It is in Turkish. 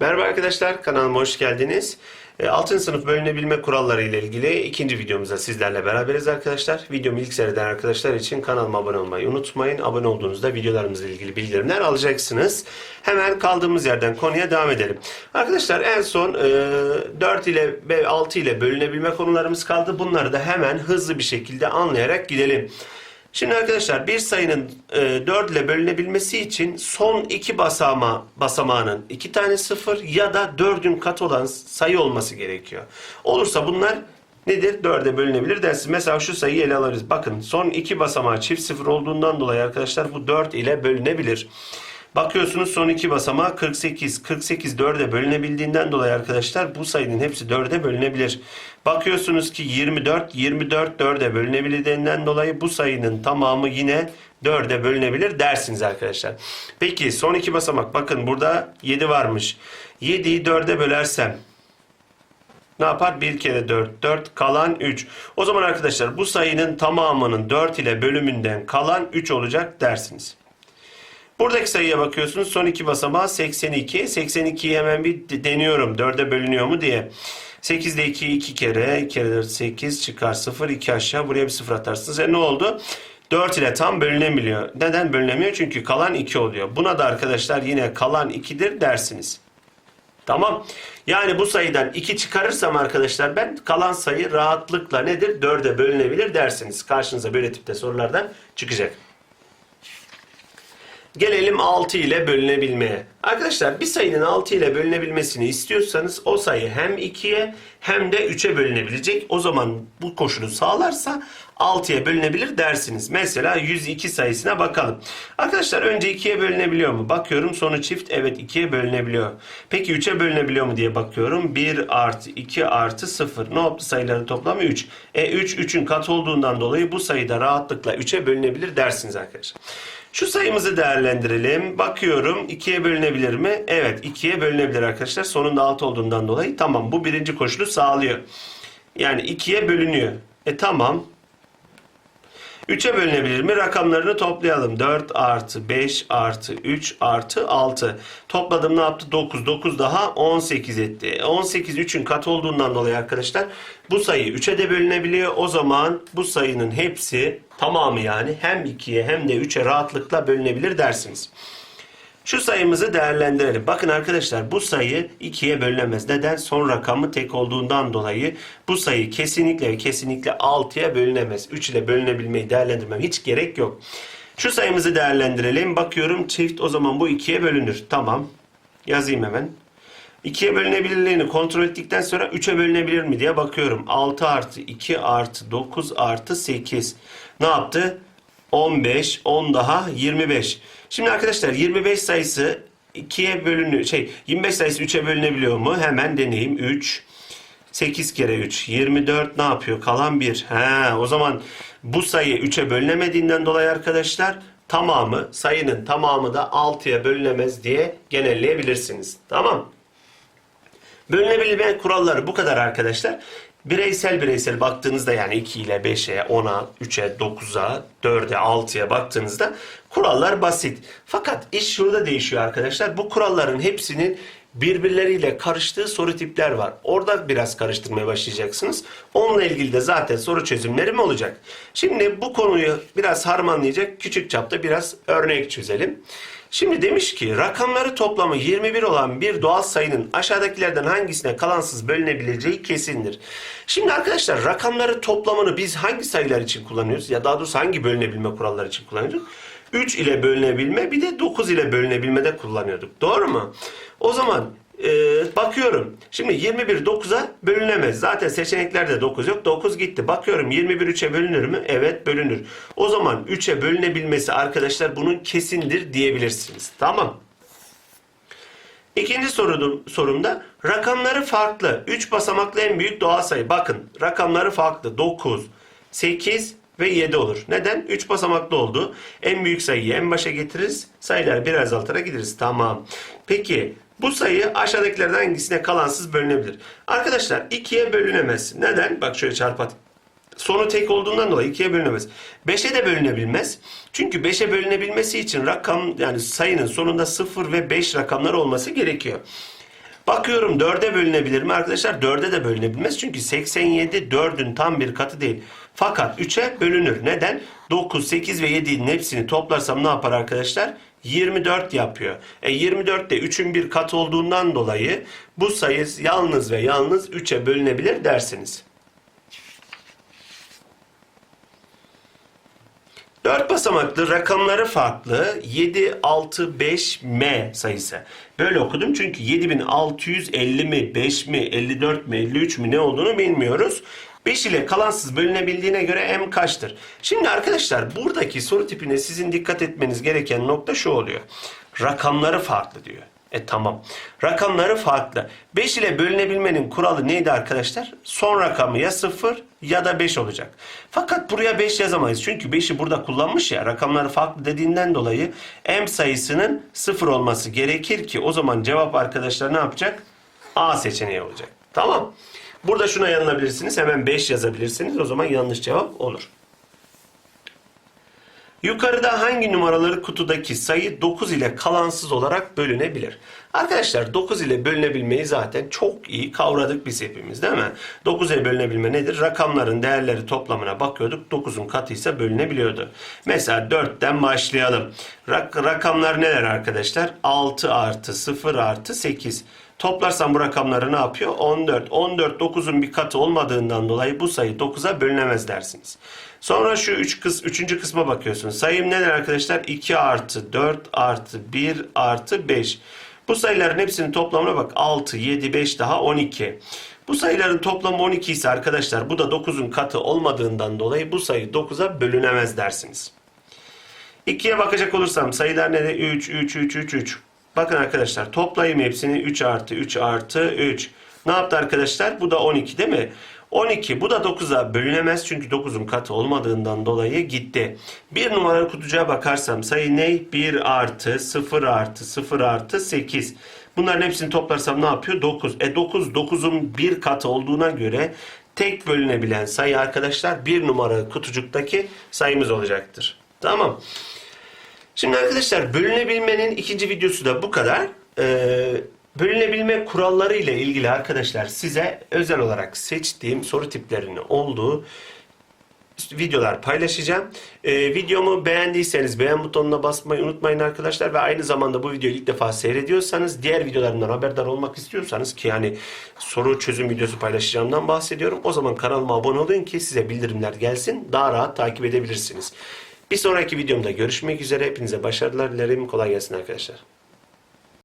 Merhaba arkadaşlar, kanalıma hoş geldiniz. 6. sınıf bölünebilme kuralları ile ilgili ikinci videomuzda sizlerle beraberiz arkadaşlar. Videomu ilk seyreden arkadaşlar için kanalıma abone olmayı unutmayın. Abone olduğunuzda videolarımızla ilgili bildirimler alacaksınız. Hemen kaldığımız yerden konuya devam edelim. Arkadaşlar en son e, 4 ile ve 6 ile bölünebilme konularımız kaldı. Bunları da hemen hızlı bir şekilde anlayarak gidelim. Şimdi arkadaşlar bir sayının e, 4 ile bölünebilmesi için son iki basama, basamağının iki tane sıfır ya da 4'ün katı olan sayı olması gerekiyor. Olursa bunlar nedir? 4'e bölünebilir dersiniz. Mesela şu sayıyı ele alırız. Bakın son iki basamağı çift sıfır olduğundan dolayı arkadaşlar bu 4 ile bölünebilir. Bakıyorsunuz son iki basamağı 48. 48 4'e bölünebildiğinden dolayı arkadaşlar bu sayının hepsi 4'e bölünebilir. Bakıyorsunuz ki 24 24 4'e bölünebildiğinden dolayı bu sayının tamamı yine 4'e bölünebilir dersiniz arkadaşlar. Peki son iki basamak bakın burada 7 varmış. 7'yi 4'e bölersem ne yapar? 1 kere 4. 4 kalan 3. O zaman arkadaşlar bu sayının tamamının 4 ile bölümünden kalan 3 olacak dersiniz. Buradaki sayıya bakıyorsunuz. Son iki basamağı 82. 82'yi hemen bir de- deniyorum. 4'e bölünüyor mu diye. 8'de 2 2 kere. 2 kere 4 8 çıkar 0. 2 aşağı. Buraya bir 0 atarsınız. E ne oldu? 4 ile tam bölünemiyor. Neden bölünemiyor? Çünkü kalan 2 oluyor. Buna da arkadaşlar yine kalan 2'dir dersiniz. Tamam. Yani bu sayıdan 2 çıkarırsam arkadaşlar ben kalan sayı rahatlıkla nedir? 4'e bölünebilir dersiniz. Karşınıza böyle tipte sorulardan çıkacak. Gelelim 6 ile bölünebilmeye. Arkadaşlar bir sayının 6 ile bölünebilmesini istiyorsanız o sayı hem 2'ye hem de 3'e bölünebilecek. O zaman bu koşulu sağlarsa 6'ya bölünebilir dersiniz. Mesela 102 sayısına bakalım. Arkadaşlar önce 2'ye bölünebiliyor mu? Bakıyorum sonu çift. Evet 2'ye bölünebiliyor. Peki 3'e bölünebiliyor mu diye bakıyorum. 1 artı 2 artı 0. Ne yaptı sayıların toplamı 3. E 3 3'ün kat olduğundan dolayı bu sayıda rahatlıkla 3'e bölünebilir dersiniz arkadaşlar. Şu sayımızı değerlendirelim. Bakıyorum 2'ye bölünebilir mi? Evet 2'ye bölünebilir arkadaşlar. Sonunda 6 olduğundan dolayı tamam bu birinci koşulu sağlıyor. Yani 2'ye bölünüyor. E tamam. 3'e bölünebilir mi? Rakamlarını toplayalım. 4 artı 5 artı 3 artı 6. Topladım ne yaptı? 9. 9 daha 18 etti. 18 3'ün kat olduğundan dolayı arkadaşlar bu sayı 3'e de bölünebiliyor. O zaman bu sayının hepsi tamamı yani hem 2'ye hem de 3'e rahatlıkla bölünebilir dersiniz. Şu sayımızı değerlendirelim. Bakın arkadaşlar bu sayı 2'ye bölünemez. Neden? Son rakamı tek olduğundan dolayı bu sayı kesinlikle kesinlikle 6'ya bölünemez. 3 ile bölünebilmeyi değerlendirmem hiç gerek yok. Şu sayımızı değerlendirelim. Bakıyorum çift o zaman bu 2'ye bölünür. Tamam. Yazayım hemen. 2'ye bölünebilirliğini kontrol ettikten sonra 3'e bölünebilir mi diye bakıyorum. 6 artı 2 artı 9 artı 8. Ne yaptı? 15, 10 daha 25. Şimdi arkadaşlar 25 sayısı 2'ye bölünüyor. Şey 25 sayısı 3'e bölünebiliyor mu? Hemen deneyeyim. 3 8 kere 3 24 ne yapıyor? Kalan 1. He, o zaman bu sayı 3'e bölünemediğinden dolayı arkadaşlar tamamı sayının tamamı da 6'ya bölünemez diye genelleyebilirsiniz. Tamam. Bölünebilme kuralları bu kadar arkadaşlar. Bireysel bireysel baktığınızda yani 2 ile 5'e, 10'a, 3'e, 9'a, 4'e, 6'ya baktığınızda kurallar basit. Fakat iş şurada değişiyor arkadaşlar. Bu kuralların hepsinin birbirleriyle karıştığı soru tipler var. Orada biraz karıştırmaya başlayacaksınız. Onunla ilgili de zaten soru çözümlerim olacak. Şimdi bu konuyu biraz harmanlayacak küçük çapta biraz örnek çözelim. Şimdi demiş ki rakamları toplamı 21 olan bir doğal sayının aşağıdakilerden hangisine kalansız bölünebileceği kesindir. Şimdi arkadaşlar rakamları toplamını biz hangi sayılar için kullanıyoruz? Ya daha doğrusu hangi bölünebilme kuralları için kullanıyoruz? 3 ile bölünebilme bir de 9 ile bölünebilmede kullanıyorduk. Doğru mu? O zaman e, bakıyorum. Şimdi 21 9'a bölünemez. Zaten seçeneklerde 9 yok. 9 gitti. Bakıyorum 21 3'e bölünür mü? Evet bölünür. O zaman 3'e bölünebilmesi arkadaşlar bunun kesindir diyebilirsiniz. Tamam. İkinci sorudum, sorumda rakamları farklı. 3 basamaklı en büyük doğal sayı. Bakın rakamları farklı. 9, 8 ve 7 olur. Neden? 3 basamaklı oldu. En büyük sayıyı en başa getiririz. Sayıları biraz azaltarak gideriz. Tamam. Peki bu sayı aşağıdakilerden hangisine kalansız bölünebilir? Arkadaşlar 2'ye bölünemez. Neden? Bak şöyle çarpat. Sonu tek olduğundan dolayı 2'ye bölünemez. 5'e de bölünebilmez. Çünkü 5'e bölünebilmesi için rakam yani sayının sonunda 0 ve 5 rakamları olması gerekiyor. Bakıyorum 4'e bölünebilir mi arkadaşlar? 4'e de bölünebilmez. Çünkü 87 4'ün tam bir katı değil. Fakat 3'e bölünür. Neden? 9, 8 ve 7'nin hepsini toplarsam ne yapar arkadaşlar? 24 yapıyor. E 24 de 3'ün bir katı olduğundan dolayı bu sayı yalnız ve yalnız 3'e bölünebilir dersiniz. 4 basamaklı rakamları farklı 7, 6, 5, M sayısı. Böyle okudum çünkü 7650 mi, 5 mi, 54 mi, 53 mi ne olduğunu bilmiyoruz. 5 ile kalansız bölünebildiğine göre M kaçtır? Şimdi arkadaşlar buradaki soru tipine sizin dikkat etmeniz gereken nokta şu oluyor. Rakamları farklı diyor. E tamam. Rakamları farklı. 5 ile bölünebilmenin kuralı neydi arkadaşlar? Son rakamı ya 0 ya da 5 olacak. Fakat buraya 5 yazamayız. Çünkü 5'i burada kullanmış ya rakamları farklı dediğinden dolayı m sayısının 0 olması gerekir ki o zaman cevap arkadaşlar ne yapacak? A seçeneği olacak. Tamam. Burada şuna yanılabilirsiniz. Hemen 5 yazabilirsiniz. O zaman yanlış cevap olur. Yukarıda hangi numaraları kutudaki sayı 9 ile kalansız olarak bölünebilir? Arkadaşlar 9 ile bölünebilmeyi zaten çok iyi kavradık biz hepimiz değil mi? 9 ile bölünebilme nedir? Rakamların değerleri toplamına bakıyorduk. 9'un katıysa bölünebiliyordu. Mesela 4'ten başlayalım. Rak- rakamlar neler arkadaşlar? 6 artı 0 artı 8. Toplarsam bu rakamları ne yapıyor? 14. 14 9'un bir katı olmadığından dolayı bu sayı 9'a bölünemez dersiniz. Sonra şu 3 kıs, üçüncü kısma bakıyorsunuz. Sayım neler arkadaşlar? 2 artı 4 artı 1 artı 5. Bu sayıların hepsinin toplamına bak. 6, 7, 5 daha 12. Bu sayıların toplamı 12 ise arkadaşlar bu da 9'un katı olmadığından dolayı bu sayı 9'a bölünemez dersiniz. 2'ye bakacak olursam sayılar ne? 3, 3, 3, 3, 3. Bakın arkadaşlar toplayayım hepsini 3 artı 3 artı 3. Ne yaptı arkadaşlar? Bu da 12 değil mi? 12 bu da 9'a bölünemez çünkü 9'un katı olmadığından dolayı gitti. Bir numaralı kutucuğa bakarsam sayı ne? 1 artı 0 artı 0 artı 8. Bunların hepsini toplarsam ne yapıyor? 9. E 9 9'un bir katı olduğuna göre tek bölünebilen sayı arkadaşlar bir numaralı kutucuktaki sayımız olacaktır. Tamam. Şimdi arkadaşlar bölünebilmenin ikinci videosu da bu kadar. Ee, bölünebilme kuralları ile ilgili arkadaşlar size özel olarak seçtiğim soru tiplerinin olduğu videolar paylaşacağım. Ee, videomu beğendiyseniz beğen butonuna basmayı unutmayın arkadaşlar ve aynı zamanda bu videoyu ilk defa seyrediyorsanız diğer videolarımdan haberdar olmak istiyorsanız ki yani soru çözüm videosu paylaşacağımdan bahsediyorum. O zaman kanalıma abone olun ki size bildirimler gelsin. Daha rahat takip edebilirsiniz. Bir sonraki videomda görüşmek üzere. Hepinize başarılar dilerim. Kolay gelsin arkadaşlar.